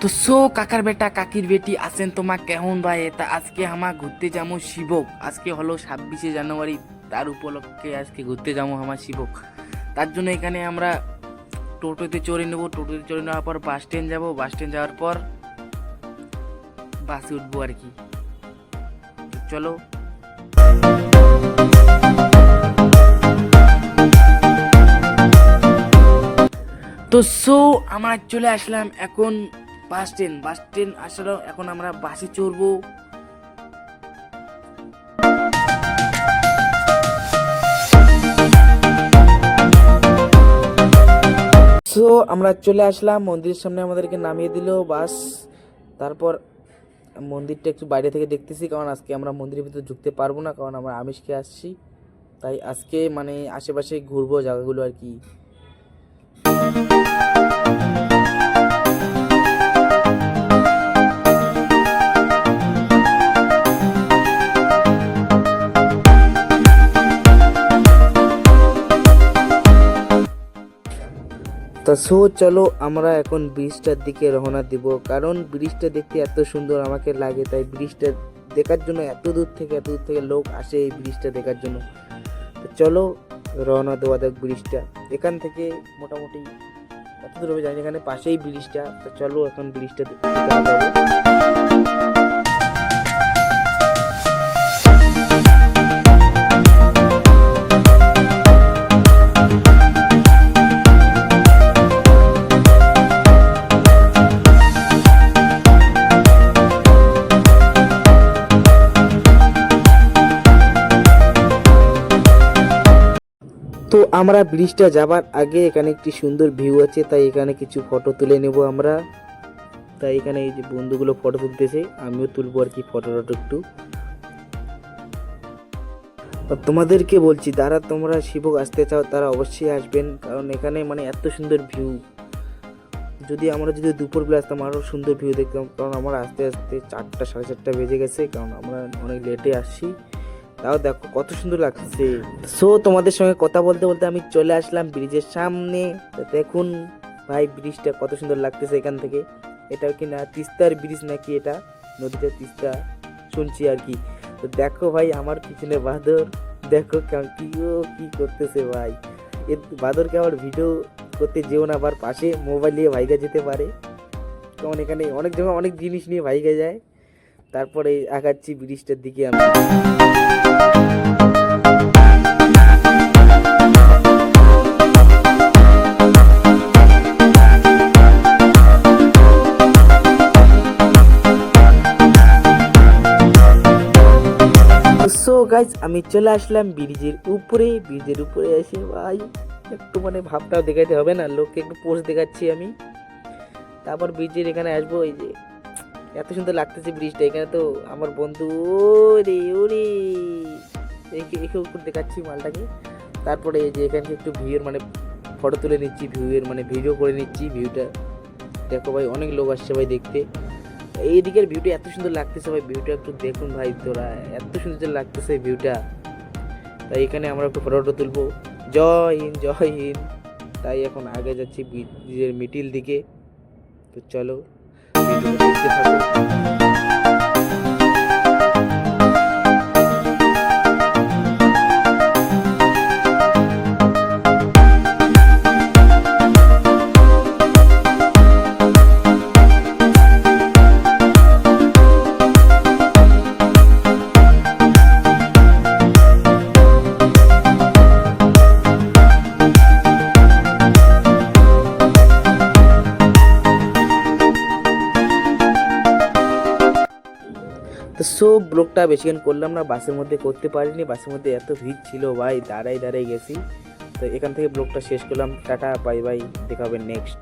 তো সো, কাকার বেটা, কাকির বেটি আছেন তোমার কেমন ভাই? তা আজকে আমার ঘুরতে যাব শিবক আজকে হলো ছাব্বিশে জানুয়ারি তার উপলক্ষে আজকে ঘুরতে যাব আমার শিবক তার জন্য এখানে আমরা টোটোতে চড়ে নেব। টোটোতে চড়ে নেওয়ার পর বাস স্ট্যান্ড যাব। বাস স্ট্যান্ড যাওয়ার পর বাসে উঠবো আর কি। চলো। তো সো, আমরা চলে আসলাম এখন বাস স্ট্যান্ড বাস স্ট্যান্ড আসলে, এখন আমরা বাসে চড়বো। সো আমরা চলে আসলাম, মন্দিরের সামনে আমাদেরকে নামিয়ে দিল বাস। তারপর মন্দিরটা একটু বাইরে থেকে দেখতেছি, কারণ আজকে আমরা মন্দিরের ভিতরে ঢুকতে পারব না, কারণ আমরা আমিষ খেয়ে আসছি। তাই আজকে মানে আশেপাশে ঘুরবো জায়গাগুলো আর কি। তা সো চলো আমরা এখন ব্রিজটার দিকে রওনা দিব। কারণ ব্রিজটা দেখতে এত সুন্দর আমাকে লাগে, তাই ব্রিজটা দেখার জন্য এত দূর থেকে, এত দূর থেকে লোক আসে এই ব্রিজটা দেখার জন্য। চলো রওনা দেওয়া দেখ ব্রিজটা। এখান থেকে মোটামুটি কত দূর হবে, জানি এখানে পাশেই ব্রিজটা। তো চলো এখন ব্রিজটা দেখতে। তো আমরা ব্রিজটা যাবার আগে এখানে একটি সুন্দর ভিউ আছে, তাই এখানে কিছু ফটো তুলে নেব আমরা। তাই এখানে এই যে বন্ধুগুলো ফটো তুলতেছে, আমিও তুলবো আর কি ফটো টটো একটু। তোমাদেরকে বলছি, যারা তোমরা শিবক আসতে চাও, তারা অবশ্যই আসবেন, কারণ এখানে মানে এত সুন্দর ভিউ যদি আমরা যদি দুপুরবেলা আসতাম আরও সুন্দর ভিউ দেখতাম, কারণ আমরা আস্তে আস্তে চারটা, সাড়ে চারটা বেজে গেছে, কারণ আমরা অনেক লেটে আসছি। তাও দেখো কত সুন্দর লাগছে। সো তোমাদের সঙ্গে কথা বলতে বলতে আমি চলে আসলাম ব্রিজের সামনে। দেখুন ভাই, ব্রিজটা কত সুন্দর লাগতেছে এখান থেকে। এটা কি না, তিস্তার ব্রিজ নাকি এটা? নদীটা তিস্তা শুনছি আর কি। তো দেখো ভাই, আমার পিছনে বাদর। দেখো কেমন কি করতেছে ভাই। এ বাদরকে আবার ভিডিও করতে যেও না, আবার পাশে মোবাইল নিয়ে ভাইগা যেতে পারে। কারণ এখানে অনেক জায়গায় অনেক জিনিস নিয়ে ভাইগা যায়। তারপরে আগাচ্ছি ব্রিজটার দিকে আমি। সো গাইজ আমি চলে আসলাম ব্রিজের উপরে ব্রিজের উপরে এসে, ভাই, একটু মানে ভাবটাও দেখাইতে হবে না, লোককে একটু পোস্ট দেখাচ্ছি আমি। তারপর ব্রিজের এখানে আসব, এই যে এত সুন্দর লাগতেছে ব্রিজটা, এখানে তো আমার বন্ধু, ওরে ওরে। একে উপর দেখাচ্ছি মালটাকে। তারপরে এই যে এখানে একটু ভিউয়ের মানে ফটো তুলে নিচ্ছি ভিউয়ের মানে ভিডিও করে নিচ্ছি ভিউটা দেখো ভাই, অনেক লোক আসছে ভাই দেখতে। এই দিকের ভিউটা এত সুন্দর লাগতেছে ভাই ভিউটা একটু দেখুন ভাই তোরা, এত সুন্দর লাগতেছে ভিউটা তাই এখানে আমরা একটু ফটো তুলবো। জয় হিন্দ জয় হিন্দ। তাই এখন আগে যাচ্ছি ব্রিজের মিডিল দিকে। তো চলো। ভিডিওটা দেখতে থাকো সো ব্লগটা বেশিক্ষণ করলাম না, বাসের মধ্যে করতে পারিনি, বাসের মধ্যে এত ভিড় ছিল, ভাই, দাঁড়াই দাঁড়াই গেছি। তো এখান থেকে ব্লগটা শেষ করলাম, টাটা, বাই বাই, দেখা হবে নেক্সট